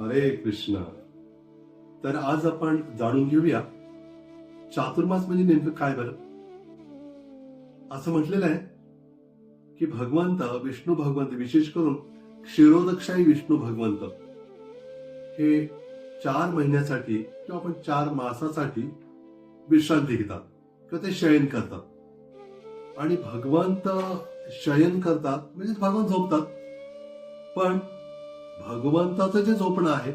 हरे कृष्ण. तर आज आपण जाणून घेऊया चातुर्मास म्हणजे नेमकं काय बरं? असं म्हटलेलं आहे की भगवंत विष्णू भगवंत विशेष करून क्षीरोदक्षाई विष्णू भगवंत हे चार महिन्यासाठी किंवा आपण चार मासासाठी विश्रांती घेतात किंवा ते शयन करतात. आणि भगवंत शयन करतात म्हणजे भगवान झोपतात. पण भगवंताचं जे झोपणं आहे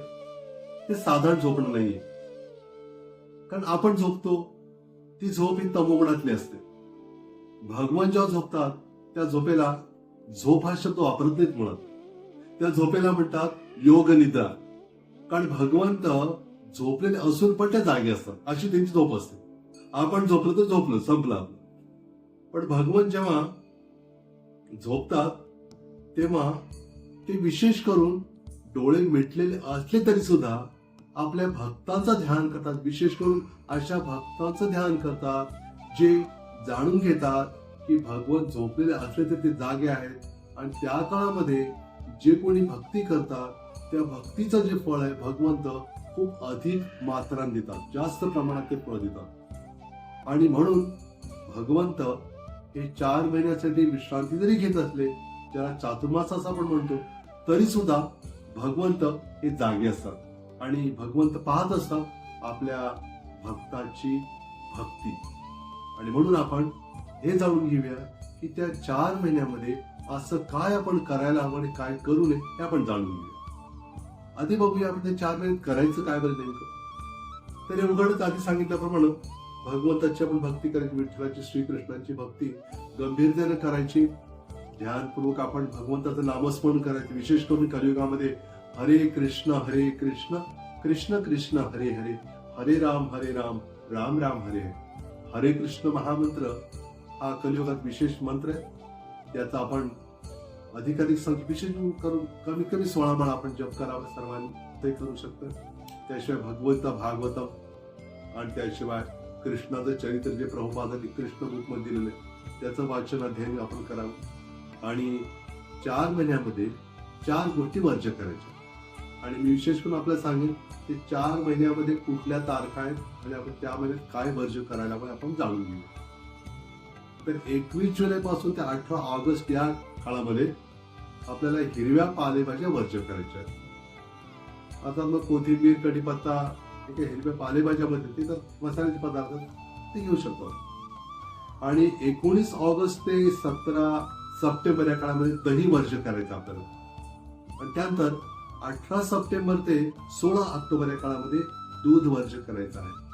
ते साधारण झोपणं नाहीये. कारण आपण झोपतो ती झोप ही तमोगुणातली असते. भगवान जेव्हा झोपतात त्या झोपेला झोप हा शब्द वापरत नाहीत म्हणत. त्या झोपेला म्हणतात योग निद्रा. कारण भगवंत झोपलेले असून पण त्या जागे असतात. अशी त्यांची झोप असते. आपण झोपलो तर झोपलो संपलं आपलं. पण भगवान जेव्हा झोपतात तेव्हा ते विशेष करून डोळे मिटलेले असले तरी सुद्धा आपल्या भक्तांचं ध्यान करतात. विशेष करून अशा भक्तांचं ध्यान करतात जे जाणून घेतात की भगवत झोपलेले असले तरी ते जागे आहेत. आणि त्या काळामध्ये जे कोणी भक्ती करतात त्या भक्तीचं जे फळ आहे भगवंत खूप अधिक मात्रान देतात. जास्त प्रमाणात ते फळ देतात. आणि म्हणून भगवंत हे चार महिन्यासाठी विश्रांती जरी घेत असले ज्याला चातुर्मास असं आपण म्हणतो तरी सुद्धा भगवंत हे जागे असतात. आणि भगवंत पाहत असतात आपल्या भक्ताची भक्ती. आणि म्हणून आपण हे जाणून घेऊया की त्या चार महिन्यामध्ये असं काय आपण करायला हवं आणि काय करू नये हे आपण जाणून घेऊया. आधी बघूया आपण त्या चार महिन्यात करायचं काय बरं नेमकं. तर उघडच आधी सांगितल्याप्रमाणे भगवंताची आपण भक्ती करायची विठ्ठलाची श्रीकृष्णाची भक्ती गंभीरतेने करायची ध्यानपूर्वक आपण भगवंताचं नामस्मरण करायचं. विशेष करून कलियुगामध्ये हरे कृष्ण हरे कृष्ण कृष्ण कृष्ण हरे हरे. हरे राम हरे राम राम राम हरे हरे. हरे कृष्ण महामंत्र हा कलियुगात विशेष मंत्र आहे. त्याचा आपण अधिकाधिक संख्या विशेष करून कमीत कमी सोळा माळा आपण जप करावा सर्वांनी. ते करू शकतो. त्याशिवाय भगवंत भागवतम. आणि त्याशिवाय कृष्णाचं चरित्र जे प्रभुपादांनी कृष्ण रूपमध्ये दिलेलं आहे त्याचं वाचन अध्ययन आपण करावं. आणि चार महिन्यामध्ये चार गोष्टी वर्ज करायच्या. आणि मी विशेष करून आपल्याला सांगेन की चार महिन्यामध्ये कुठल्या तारखा आहेत आणि आपण त्या महिन्यात काय वर्ज करायला पण आपण जाणून घेऊ तर एकवीस जुलै पासून ते अठरा ऑगस्ट या काळामध्ये आपल्याला हिरव्या पालेभाज्या वर्ज करायच्या आहेत. आता मग कोथिंबीर कढीपत्ता ठीक आहे हिरव्या पालेभाज्यामध्ये ते तर मसाल्याचे पदार्थ ते घेऊ शकतो. आणि एकोणीस ऑगस्ट ते सतरा सप्टेंबर या काळामध्ये दही वर्ज करायचं आपल्याला. आणि त्यानंतर अठरा सप्टेंबर ते सोळा ऑक्टोबर या काळामध्ये दूध वर्ष करायचं आहे.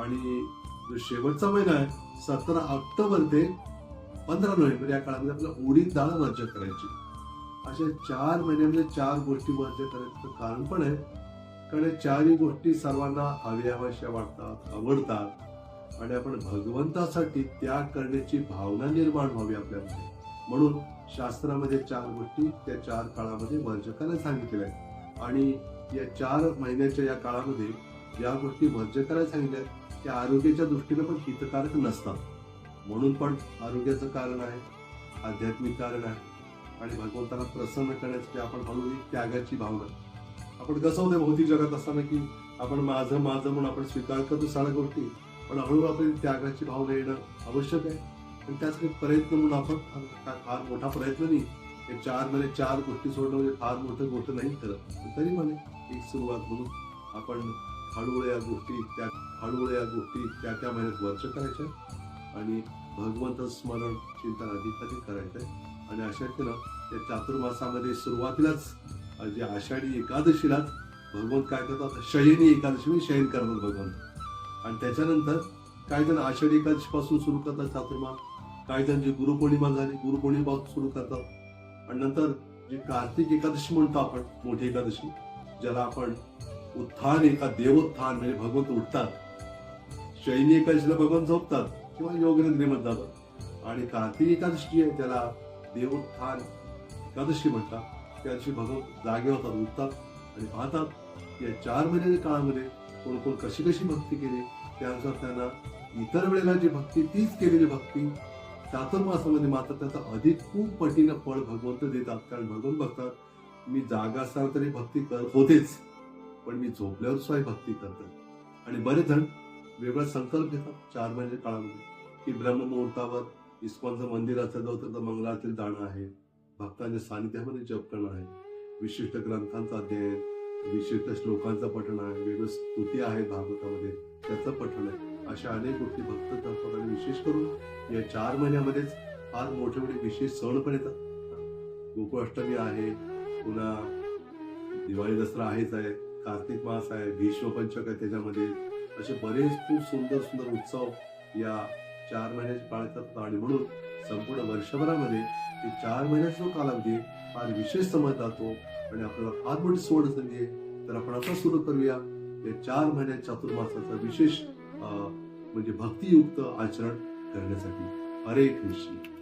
आणि जो शेवटचा महिना आहे सतरा ऑक्टोबर ते पंधरा नोव्हेंबर या काळामध्ये आपल्याला उडीद डाळ वर्ज करायची. अशा चार महिन्यामध्ये चार गोष्टी वर्ज करायचं कारण पण आहे. कारण या चारही गोष्टी सर्वांना हव्या हव्याशा वाटतात आवडतात. आणि आपण भगवंतासाठी त्याग करण्याची भावना निर्माण व्हावी आपल्यामध्ये. म्हणून शास्त्रामध्ये चार गोष्टी त्या चार काळामध्ये वर्जकाला सांगितलेल्या आहेत. आणि या चार महिन्याच्या या काळामध्ये ज्या गोष्टी वर्जकाला सांगितल्या सांगितल्या त्या आरोग्याच्या दृष्टीने पण हितकारक नसतात. म्हणून पण आरोग्याचं कारण आहे आध्यात्मिक कारण आहे. आणि भगवंताला प्रसन्न करण्यासाठी आपण हळूहळू त्यागाची भावना आपण कसं होतं भौतिक जगात असताना की आपण माझं माझं म्हणून आपण स्वीकार करतो सगळ्या गोष्टी पण हळूहळू आपली त्यागाची भावना येणं आवश्यक आहे. पण त्यासाठी प्रयत्न म्हणून आपण काय फार मोठा प्रयत्न नाही. हे चार महिने चार गोष्टी सोडणं म्हणजे फार मोठं गोष्ट नाही करत. तरी म्हणे एक सुरुवात म्हणून आपण हळूहळू या गोष्टी त्या हळूहळू या गोष्टी त्या त्या महिन्यात वर्ष करायच्या आणि भगवंत स्मरण चिंतन अधिक अधिक करायचं आहे. आणि अशा रीतीनं त्या चातुर्मासामध्ये सुरुवातीलाच जे आषाढी एकादशीलाच भगवंत काय करतात? शयनी एकादशी म्हणजे शयन करतात भगवंत. आणि त्याच्यानंतर काही जण आषाढी एकादशीपासून सुरू करतात चातुर्मास. काही त्यांची गुरुपौर्णिमा झाली गुरुपौर्णिमा सुरू करतात. आणि नंतर जी कार्तिक एकादशी म्हणतो आपण मोठी एकादशी ज्याला आपण उत्थान एका देवोत्थान म्हणजे भगवंत उठतात. शैनी एकादशीला भगवंत झोपतात किंवा योगनिद्रेमध्ये म्हणतात आणि कार्तिक एकादशी आहे त्याला देवोत्थान एकादशी म्हणतात. त्या दिवशी भगवंत जागे होतात उठतात आणि पाहतात या चार महिन्याच्या काळामध्ये कोण कोण कशी कशी भक्ती केली. त्यानुसार त्यांना इतर वेळेला जी भक्ती तीच केलेली भक्ती चातुर्मासामध्ये मात्र त्याचा अधिक खूप पटीनं फळ भगवंत देतात. कारण भगवंत बघतात मी जागा असताना तरी भक्ती करत होतेच पण मी झोपल्यावर सुद्धा भक्ती करतात. आणि बरेच जण वेगळा संकल्प घेतात चार महिने काळामध्ये की ब्रह्ममुहूर्तावर इस्कॉनचं मंदिर असेल तर मंगळातील जाणं आहे भक्तांच्या सानिध्यामध्ये जप करणं आहे विशिष्ट ग्रंथांचं अध्ययन विशिष्ट श्लोकांचं पठण आहे वेगळं स्तुती आहेत भागवतामध्ये त्याचं पठण आहे. अशा अनेक गोष्टी भक्त करतात आणि विशेष करून या चार महिन्यामध्येच फार मोठे मोठे विशेष सण पण येतात. गोकुळाष्टमी आहे पुन्हा दिवाळी दसरा आहेच आहे कार्तिक मास आहे भीष्मपंचक आहे त्याच्यामध्ये. असे बरेच खूप सुंदर सुंदर उत्सव या चार महिन्याचे पाळतात आणि म्हणून संपूर्ण वर्षभरामध्ये ते चार महिन्याचा जो कालावधी फार विशेष समजला जातो आणि आपल्याला फार मोठी सोड संधी आहे तर आपण असं सुरू करूया या चार महिन्यात चातुर्मासाचा विशेष म्हणजे भक्तियुक्त आचरण करण्यासाठी हरे कृष्ण.